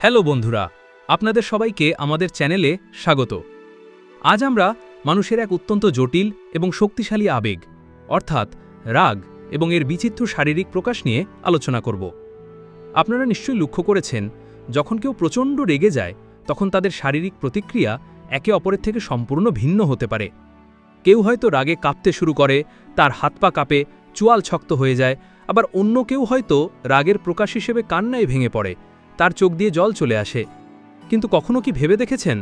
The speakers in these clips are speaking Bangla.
হ্যালো বন্ধুরা, আপনাদের সবাইকে আমাদের চ্যানেলে স্বাগত। আজ আমরা মানুষের এক অত্যন্ত জটিল এবং শক্তিশালী আবেগ, অর্থাৎ রাগ এবং এর বিচিত্র শারীরিক প্রকাশ নিয়ে আলোচনা করব। আপনারা নিশ্চয়ই লক্ষ্য করেছেন, যখন কেউ প্রচণ্ড রেগে যায়, তখন তাদের শারীরিক প্রতিক্রিয়া একে অপরের থেকে সম্পূর্ণ ভিন্ন হতে পারে। কেউ হয়তো রাগে কাঁপতে শুরু করে, তার হাত পা কাঁপে, চুয়াল ছক্ত হয়ে যায়, আবার অন্য কেউ হয়তো রাগের প্রকাশ হিসেবে কান্নায় ভেঙে পড়ে। তার চোখ দিয়ে জল চলে আসে। কিন্তু কখনো কি ভেবে দেখেছেন,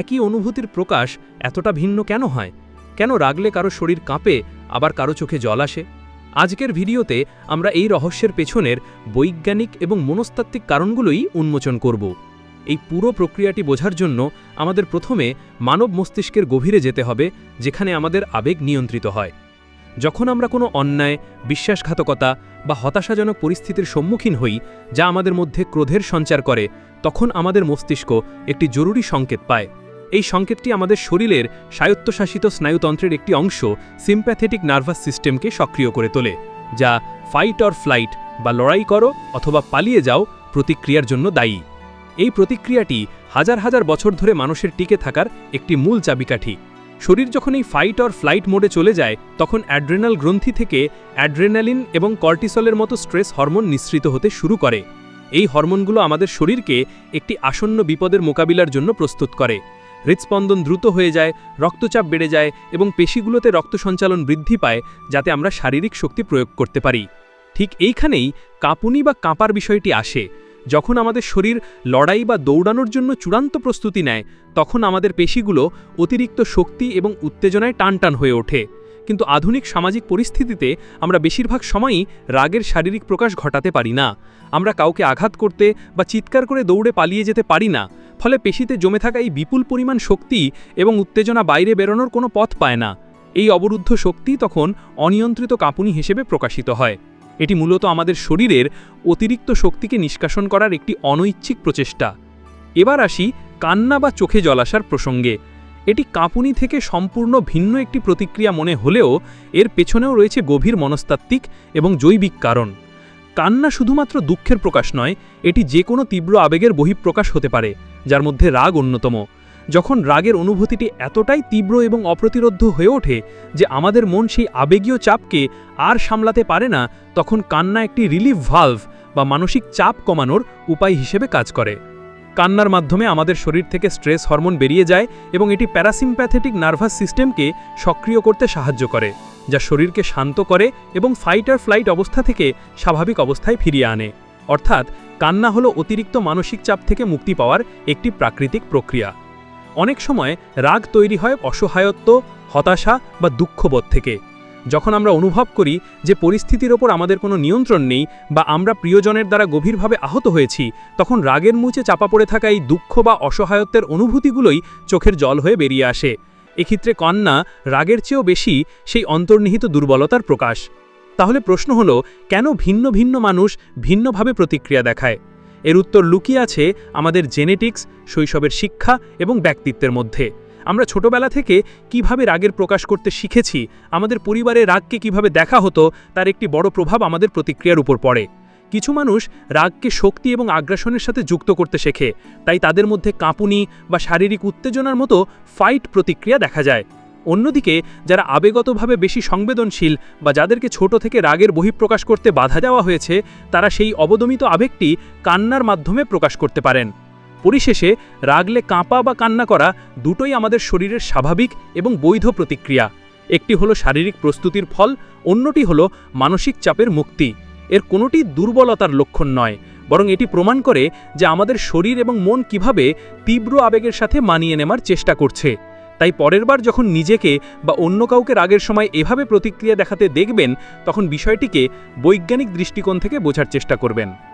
একই অনুভূতির প্রকাশ এতটা ভিন্ন কেন হয়? কেন রাগলে কারও শরীর কাঁপে, আবার কারও চোখে জল আসে? আজকের ভিডিওতে আমরা এই রহস্যের পেছনের বৈজ্ঞানিক এবং মনস্তাত্ত্বিক কারণগুলোই উন্মোচন করব। এই পুরো প্রক্রিয়াটি বোঝার জন্য আমাদের প্রথমে মানব মস্তিষ্কের গভীরে যেতে হবে, যেখানে আমাদের আবেগ নিয়ন্ত্রিত হয়। যখন আমরা কোনো অন্যায়, বিশ্বাসঘাতকতা বা হতাশাজনক পরিস্থিতির সম্মুখীন হই, যা আমাদের মধ্যে ক্রোধের সঞ্চার করে, তখন আমাদের মস্তিষ্ক একটি জরুরি সংকেত পায়। এই সংকেতটি আমাদের শরীরের স্বায়ত্তশাসিত স্নায়ুতন্ত্রের একটি অংশ সিম্প্যাথেটিক নার্ভাস সিস্টেমকে সক্রিয় করে তোলে, যা ফাইট অর ফ্লাইট বা লড়াই করো অথবা পালিয়ে যাও প্রতিক্রিয়ার জন্য দায়ী। এই প্রতিক্রিয়াটি হাজার হাজার বছর ধরে মানুষের টিকে থাকার একটি মূল চাবিকাঠি। শরীর যখন এই ফাইট অর ফ্লাইট মোডে চলে যায়, তখন অ্যাড্রেনাল গ্রন্থি থেকে অ্যাড্রেনালিন এবং কর্টিসলের মতো স্ট্রেস হরমোন নিঃসৃত হতে শুরু করে। এই হরমোনগুলো আমাদের শরীরকে একটি আসন্ন বিপদের মোকাবিলার জন্য প্রস্তুত করে। হৃৎস্পন্দন দ্রুত হয়ে যায়, রক্তচাপ বেড়ে যায় এবং পেশিগুলোতে রক্ত সঞ্চালন বৃদ্ধি পায়, যাতে আমরা শারীরিক শক্তি প্রয়োগ করতে পারি। ঠিক এইখানেই কাঁপুনি বা কাঁপার বিষয়টি আসে। যখন আমাদের শরীর লড়াই বা দৌড়ানোর জন্য চূড়ান্ত প্রস্তুতি নেয়, তখন আমাদের পেশিগুলো অতিরিক্ত শক্তি এবং উত্তেজনায় টানটান হয়ে ওঠে। কিন্তু আধুনিক সামাজিক পরিস্থিতিতে আমরা বেশিরভাগ সময়ই রাগের শারীরিক প্রকাশ ঘটাতে পারি না। আমরা কাউকে আঘাত করতে বা চিৎকার করে দৌড়ে পালিয়ে যেতে পারি না, ফলে পেশিতে জমে থাকা এই বিপুল পরিমাণ শক্তি এবং উত্তেজনা বাইরে বেরোনোর কোনো পথ পায় না। এই অবরুদ্ধ শক্তি তখন অনিয়ন্ত্রিত কাঁপুনি হিসেবে প্রকাশিত হয়। এটি মূলত আমাদের শরীরের অতিরিক্ত শক্তিকে নিষ্কাশন করার একটি অনৈচ্ছিক প্রচেষ্টা। এবার আসি কান্না বা চোখে জল আসার প্রসঙ্গে। এটি কাঁপুনি থেকে সম্পূর্ণ ভিন্ন একটি প্রতিক্রিয়া মনে হলেও এর পেছনেও রয়েছে গভীর মনস্তাত্ত্বিক এবং জৈবিক কারণ। কান্না শুধুমাত্র দুঃখের প্রকাশ নয়, এটি যে কোনো তীব্র আবেগের বহিঃপ্রকাশ হতে পারে, যার মধ্যে রাগ অন্যতম। যখন রাগের অনুভূতিটি এতটাই তীব্র এবং অপ্রতিরোধ্য হয়ে ওঠে যে আমাদের মন সেই আবেগীয় চাপকে আর সামলাতে পারে না, তখন কান্না একটি রিলিফ ভালভ বা মানসিক চাপ কমানোর উপায় হিসেবে কাজ করে। কান্নার মাধ্যমে আমাদের শরীর থেকে স্ট্রেস হরমোন বেরিয়ে যায় এবং এটি প্যারাসিম্প্যাথেটিক নার্ভাস সিস্টেমকে সক্রিয় করতে সাহায্য করে, যা শরীরকে শান্ত করে এবং ফাইট আর ফ্লাইট অবস্থা থেকে স্বাভাবিক অবস্থায় ফিরিয়ে আনে। অর্থাৎ, কান্না হলো অতিরিক্ত মানসিক চাপ থেকে মুক্তি পাওয়ার একটি প্রাকৃতিক প্রক্রিয়া। অনেক সময় রাগ তৈরি হয় অসহায়ত্ব, হতাশা বা দুঃখবোধ থেকে। যখন আমরা অনুভব করি যে পরিস্থিতির ওপর আমাদের কোনো নিয়ন্ত্রণ নেই বা আমরা প্রিয়জনের দ্বারা গভীরভাবে আহত হয়েছি, তখন রাগের মুচে চাপা পড়ে থাকা এই দুঃখ বা অসহায়ত্বের অনুভূতিগুলোই চোখের জল হয়ে বেরিয়ে আসে। এক্ষেত্রে কন্যা রাগের চেয়েও বেশি সেই অন্তর্নিহিত দুর্বলতার প্রকাশ। তাহলে প্রশ্ন হলো, কেন ভিন্ন ভিন্ন মানুষ ভিন্নভাবে প্রতিক্রিয়া দেখায়? এর উত্তর লুকিয়ে আছে আমাদের জেনেটিক্স, শৈশবের শিক্ষা এবং ব্যক্তিত্বের মধ্যে। আমরা ছোটবেলা থেকে কীভাবে রাগের প্রকাশ করতে শিখেছি, আমাদের পরিবারে রাগকে কীভাবে দেখা হতো, তার একটি বড় প্রভাব আমাদের প্রতিক্রিয়ার উপর পড়ে। কিছু মানুষ রাগকে শক্তি এবং আগ্রাসনের সাথে যুক্ত করতে শেখে, তাই তাদের মধ্যে কাঁপুনি বা শারীরিক উত্তেজনার মতো ফাইট প্রতিক্রিয়া দেখা যায়। অন্যদিকে, যারা আবেগতভাবে বেশি সংবেদনশীল বা যাদেরকে ছোট থেকে রাগের বহিঃপ্রকাশ করতে বাধা দেওয়া হয়েছে, তারা সেই অবদমিত আবেগটি কান্নার মাধ্যমে প্রকাশ করতে পারেন। পরিশেষে, রাগলে কাঁপা বা কান্না করা দুটোই আমাদের শরীরের স্বাভাবিক এবং বৈধ প্রতিক্রিয়া। একটি হলো শারীরিক প্রস্তুতির ফল, অন্যটি হলো মানসিক চাপের মুক্তি। এর কোনোটি দুর্বলতার লক্ষণ নয়, বরং এটি প্রমাণ করে যে আমাদের শরীর এবং মন কীভাবে তীব্র আবেগের সাথে মানিয়ে নেওয়ার চেষ্টা করছে। তাই পরের বার যখন নিজেকে বা অন্য কাউকে রাগের সময় এভাবে প্রতিক্রিয়া দেখাতে দেখবেন, তখন বিষয়টিকে বৈজ্ঞানিক দৃষ্টিকোণ থেকে বোঝার চেষ্টা করবেন।